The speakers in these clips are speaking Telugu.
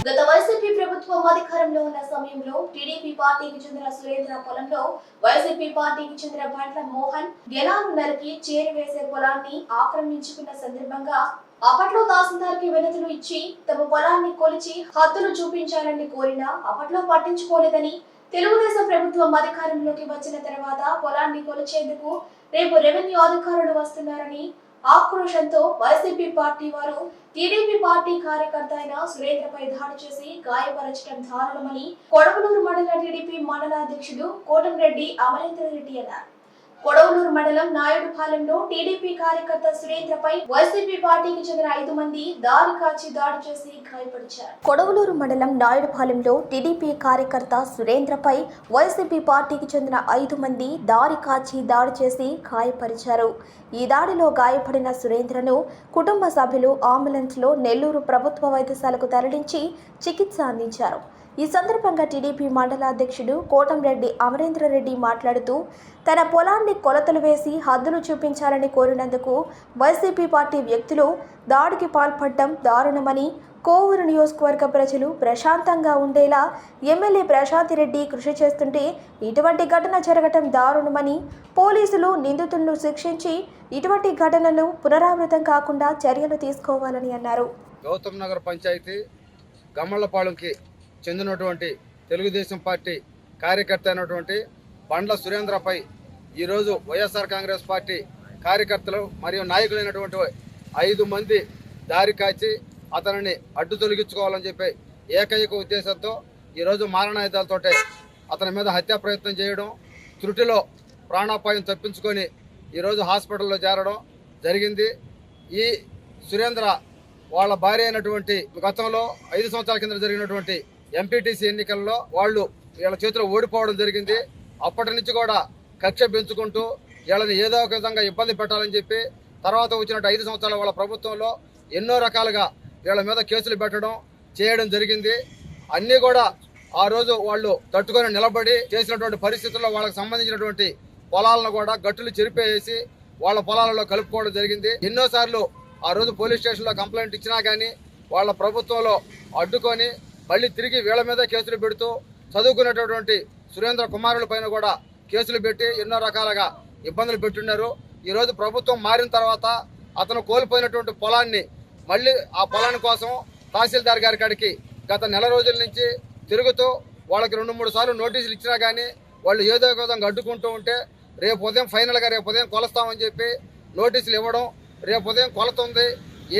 గత వైసీపీ ప్రభుత్వం అధికారంలో ఉన్న సమయంలో టీడీపీ పార్టీకి చెందిన సురేంద్ర పొలంలో వైసీపీ పార్టీకి చెందిన బండ్ల మోహన్ గెలాను నరికి చేరివేసే పొలాన్ని ఆక్రమించుకున్న సందర్భంగా అప్పట్లో తహసీల్దార్కి వినతులు ఇచ్చి తమ పొలాన్ని కొలిచి హద్దులు చూపించాలని కోరినా అప్పట్లో పట్టించుకోలేదని తెలుగుదేశం ప్రభుత్వం అధికారంలోకి వచ్చిన తర్వాత పొలాన్ని కొలిచేందుకు రేపు రెవెన్యూ అధికారులు వస్తున్నారని ఆక్రోశంతో వైసీపీ పార్టీ వారు టీడీపీ పార్టీ కార్యకర్త అయిన సురేంద్రపై దాడి చేసి గాయపరచడం దారుణమని కొడవలూరు మండల టీడీపీ మండలాధ్యక్షుడు కోటంరెడ్డి అమరేంద్ర రెడ్డి అన్నారు. కొడవలూరు మండలం నాయుడుపాలెంలో టీడీపీ కార్యకర్త సురేంద్రపై వైసీపీ పార్టీకి చెందిన ఐదు మంది దారి కాచి దాడి చేసి గాయపరిచారు. కొడవలూరు మండలం నాయుడుపాలెంలో టీడీపీ కార్యకర్త సురేంద్రపై వైసీపీ పార్టీకి చెందిన ఐదు మంది దారి కాచి దాడి చేసి గాయపరిచారు. ఈ దాడిలో గాయపడిన సురేంద్రను కుటుంబ సభ్యులు అంబులెన్స్లో నెల్లూరు ప్రభుత్వ వైద్యశాలకు తరలించి చికిత్స అందించారు. ఈ సందర్భంగా టీడీపీ మండల అధ్యక్షుడు కోటంరెడ్డి అమరేంద్రరెడ్డి మాట్లాడుతూ తన పొలాన్ని కొలతలు వేసి హద్దులు చూపించాలని కోరినందుకు వైసీపీ పార్టీ వ్యక్తులు దాడికి పాల్పడడం దారుణమని కోవూరు నియోజకవర్గ ప్రజలు ప్రశాంతంగా ఉండేలా ఎమ్మెల్యే ప్రశాంతిరెడ్డి కృషి చేస్తుంటే ఇటువంటి ఘటన జరగటం దారుణమని పోలీసులు నిందితులను శిక్షించి ఇటువంటి ఘటనలు పునరావృతం కాకుండా చర్యలు తీసుకోవాలని అన్నారు. గౌతమ్ నగర్ పంచాయతీ గమ్మళ్ళపాలెంకి చెందినటువంటి తెలుగుదేశం పార్టీ కార్యకర్త అయినటువంటి బండ్ల సురేంద్రపై ఈరోజు వైఎస్ఆర్ కాంగ్రెస్ పార్టీ కార్యకర్తలు మరియు నాయకులైనటువంటి ఐదు మంది దారి కాచి అతనిని అడ్డు తొలగించుకోవాలని చెప్పి ఏకైక ఉద్దేశంతో ఈరోజు మారణాయుధాలతోటే అతని మీద హత్యా ప్రయత్నం చేయడం త్రుటిలో ప్రాణాపాయం తప్పించుకొని ఈరోజు హాస్పిటల్లో చేరడం జరిగింది. ఈ సురేంద్ర వాళ్ళ భార్య అయినటువంటి గతంలో ఐదు సంవత్సరాల కింద జరిగినటువంటి ఎంపీటీసీ ఎన్నికల్లో వాళ్ళు వీళ్ళ చేతిలో ఓడిపోవడం జరిగింది. అప్పటి నుంచి కూడా కక్ష పెంచుకుంటూ వీళ్ళని ఏదో ఒక విధంగా ఇబ్బంది పెట్టాలని చెప్పి తర్వాత వచ్చినట్టు ఐదు సంవత్సరాల వాళ్ళ ప్రభుత్వంలో ఎన్నో రకాలుగా వీళ్ళ మీద కేసులు పెట్టడం చేయడం జరిగింది. అన్నీ కూడా ఆ రోజు వాళ్ళు తట్టుకొని నిలబడి చేసినటువంటి పరిస్థితుల్లో వాళ్ళకి సంబంధించినటువంటి పొలాలను కూడా గట్టులు చెరిపేసి వాళ్ళ పొలాలలో కలుపుకోవడం జరిగింది. ఎన్నోసార్లు ఆ రోజు పోలీస్ స్టేషన్లో కంప్లైంట్ ఇచ్చినా కానీ వాళ్ళ ప్రభుత్వంలో అడ్డుకొని మళ్ళీ తిరిగి వీళ్ళ మీద కేసులు పెడుతూ చదువుకునేటటువంటి సురేంద్ర కుమారుల పైన కూడా కేసులు పెట్టి ఎన్నో రకాలుగా ఇబ్బందులు పెట్టున్నారు. ఈరోజు ప్రభుత్వం మారిన తర్వాత అతను కోల్పోయినటువంటి పొలాన్ని మళ్ళీ ఆ పొలాన్ని కోసం తహసీల్దార్ గారి కాడికి గత నెల రోజుల నుంచి తిరుగుతూ వాళ్ళకి రెండు మూడు సార్లు నోటీసులు ఇచ్చినా కానీ వాళ్ళు ఏదో ఒక విధంగా అడ్డుకుంటూ ఉంటే రేపు ఉదయం ఫైనల్గా రేపు ఉదయం కొలుస్తామని చెప్పి నోటీసులు ఇవ్వడం రేపు ఉదయం కొలత ఉంది.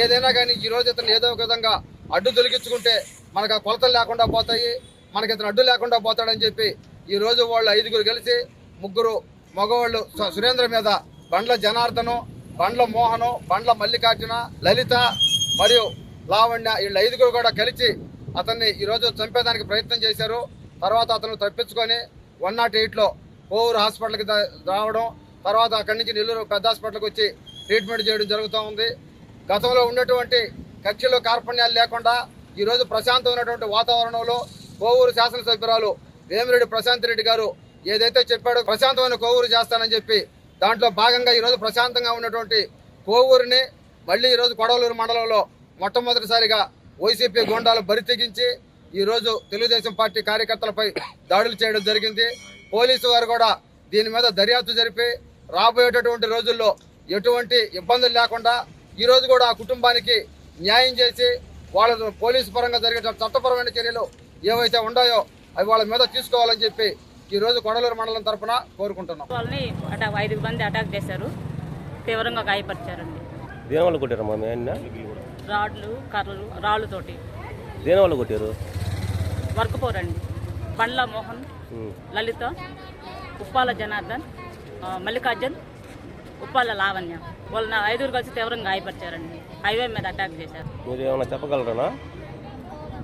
ఏదైనా కానీ ఈ రోజు ఇతను ఏదో ఒక విధంగా అడ్డు తొలగించుకుంటే మనకు ఆ కొలతలు లేకుండా పోతాయి మనకి ఇతను అడ్డు లేకుండా పోతాడని చెప్పి ఈ రోజు వాళ్ళు ఐదుగురు కలిసి ముగ్గురు మగవాళ్ళు సురేంద్ర మీద బండ్ల జనార్దను బండ్ల మోహను బండ్ల మల్లికార్జున లలిత మరియు లావణ్య వీళ్ళు ఐదుగురు కూడా కలిసి అతన్ని ఈరోజు చంపేదానికి ప్రయత్నం చేశారు. తర్వాత అతను తప్పించుకొని వన్ నాట్ ఎయిట్లో కోవూరు హాస్పిటల్కి రావడం తర్వాత అక్కడి నుంచి నెల్లూరు పెద్ద హాస్పిటల్కి వచ్చి ట్రీట్మెంట్ చేయడం జరుగుతూ ఉంది. గతంలో ఉన్నటువంటి కక్షలు కార్పణ్యాలు లేకుండా ఈరోజు ప్రశాంతమైనటువంటి వాతావరణంలో కోవూరు శాసనసభ్యురాలు వేమిరెడ్డి ప్రశాంత్ రెడ్డి గారు ఏదైతే చెప్పాడో ప్రశాంతమైన కోవూరు చేస్తానని చెప్పి దాంట్లో భాగంగా ఈరోజు ప్రశాంతంగా ఉన్నటువంటి కోవూరుని మళ్ళీ ఈరోజు కొడవలూరు మండలంలో మొట్టమొదటిసారిగా వైసీపీ గోండాలు బరి తెగించి ఈరోజు తెలుగుదేశం పార్టీ కార్యకర్తలపై దాడులు చేయడం జరిగింది. పోలీసు వారు కూడా దీని మీద దర్యాప్తు జరిపి రాబోయేటటువంటి రోజుల్లో ఎటువంటి ఇబ్బందులు లేకుండా ఈరోజు కూడా ఆ కుటుంబానికి న్యాయం చేసి వాళ్ళ పోలీసు పరంగా జరిగే చట్టపరమైన చర్యలు ఏవైతే ఉన్నాయో అవి వాళ్ళ మీద తీసుకోవాలని చెప్పి ఈ రోజు కొడలూరు మండలం తరఫున కోరుకుంటున్నాం. వాళ్ళని అటాక్ ఐదు మంది అటాక్ చేశారు. తీవ్రంగా గాయపరిచారండి. దేని వాళ్ళు కొట్టారమ్మా మీ రాడ్లు కర్రలు రాళ్ళతోటి. దేని వాళ్ళు కొట్టారు? వర్క్ పోరండి బండ్ల మోహన్. లలిత ఉప్పాల జనార్దన్ మల్లికార్జున్ ఉప్పాల లావణ్య. వాళ్ళని ఐదుగురు కలిసి తీవ్రంగా గాయపరిచారండి. హైవే మీద అటాక్ చేశారు. మీరు ఏమైనా చెప్పగలరా?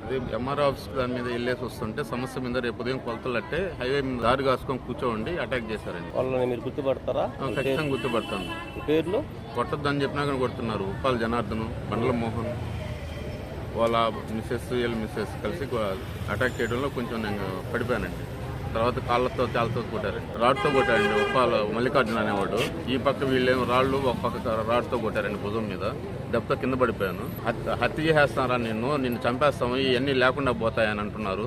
అదే ఎంఆర్ ఆఫీస్ దాని మీద వెళ్ళేసి వస్తుంటే సమస్య మీద రేపు ఉదయం కొలతలు అట్టే హైవే మీద దారి కాసుకొని కూర్చోండి అటాక్ చేశారండి. వాళ్ళని మీరు గుర్తుపడతారా? ఆ, ఖచ్చితంగా గుర్తుపడతాను. పేర్లు? కొట్టద్దని చెప్పినా కానీ కొడుతున్నారు. ఉప్పాల జనార్దన్ బండ్ల మోహన్ వాళ్ళ మిస్సెస్ వీళ్ళ మిస్సెస్ కలిసి అటాక్ చేయడంలో కొంచెం నేను పడిపోయానండి. తర్వాత కాళ్ళతో తేలతో కొట్టారండి రాడ్తో కొట్టారండి ఉప్పాల మల్లికార్జున అనేవాడు. ఈ పక్క వీళ్ళేమో రాళ్ళు ఒక పక్క రాడ్తో కొట్టారండి భుజం మీద. దెబ్బతో కింద పడిపోయాను. హత్య హత్య నిన్ను? నిన్ను చంపేస్తాము. ఇవన్నీ లేకుండా పోతాయని అంటున్నారు.